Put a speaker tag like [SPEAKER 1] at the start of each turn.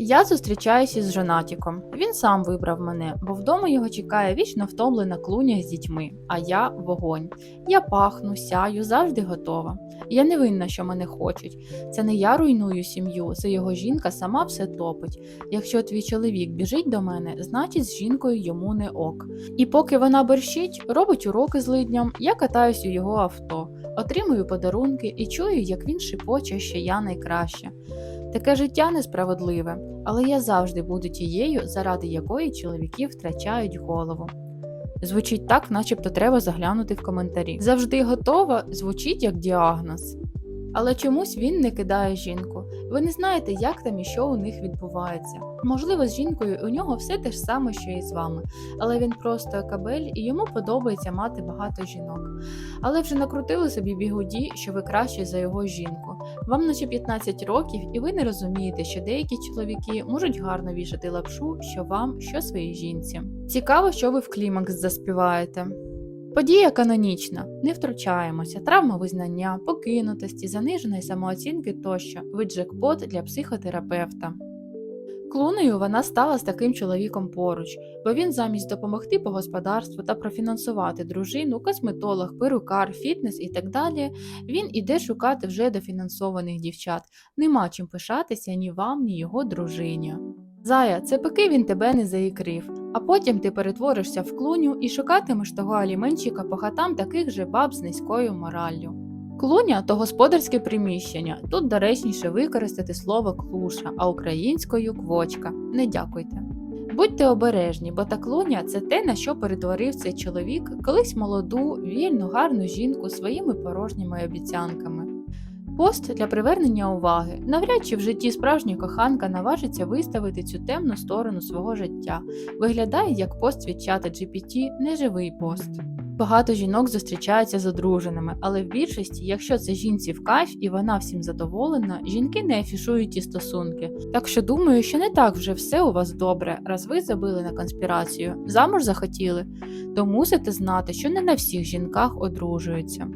[SPEAKER 1] Я зустрічаюся з Жонатіком. Він сам вибрав мене, бо вдома його чекає вічно втомлена клуня з дітьми, а я вогонь. Я пахну, сяю, завжди готова. Я не винна, що мене хочуть. Це не я руйную сім'ю, це його жінка сама все топить. Якщо твій чоловік біжить до мене, значить з жінкою йому не ок. І поки вона борщить, робить уроки з лидням, я катаюсь у його авто, отримую подарунки і чую, як він шипоче, що я найкраща. Таке життя несправедливе, але я завжди буду тією, заради якої чоловіки втрачають голову. Звучить так, начебто треба заглянути в коментарі. Завжди готова звучить як діагноз. Але чомусь він не кидає жінку. Ви не знаєте, як там і що у них відбувається. Можливо, з жінкою у нього все те ж саме, що і з вами, але він просто кабель і йому подобається мати багато жінок. Але вже накрутили собі бігуді, що ви краще за його жінку. Вам наче 15 років, і ви не розумієте, що деякі чоловіки можуть гарно вішати лапшу, що вам, що своїй жінці. Цікаво, що ви в клімакс заспіваєте. Подія канонічна, не втручаємося, травма визнання, покинутості, заниженої самооцінки тощо, ви джекпот для психотерапевта. Клунею вона стала з таким чоловіком поруч, бо він замість допомогти по господарству та профінансувати дружину, косметолог, перукар, фітнес і так далі, він іде шукати вже дофінансованих дівчат. Нема чим пишатися ні вам, ні його дружині. Зая, це поки він тебе не заікрив, а потім ти перетворишся в клуню і шукатимеш того аліменчика по хатам таких же баб з низькою мораллю. Клуня то господарське приміщення. Тут доречніше використати слово клуша, а українською квочка. Не дякуйте. Будьте обережні, бо та клуня це те, на що перетворив цей чоловік колись молоду, вільну, гарну жінку своїми порожніми обіцянками. Пост для привернення уваги. Навряд чи в житті справжня коханка наважиться виставити цю темну сторону свого життя. Виглядає як пост від чата GPT, неживий пост. Багато жінок зустрічаються з одруженими, але в більшості, якщо це жінці в кайф і вона всім задоволена, жінки не афішують ті стосунки. Так що думаю, що не так вже все у вас добре, раз ви забили на конспірацію, замуж захотіли, то мусите знати, що не на всіх жінках одружуються.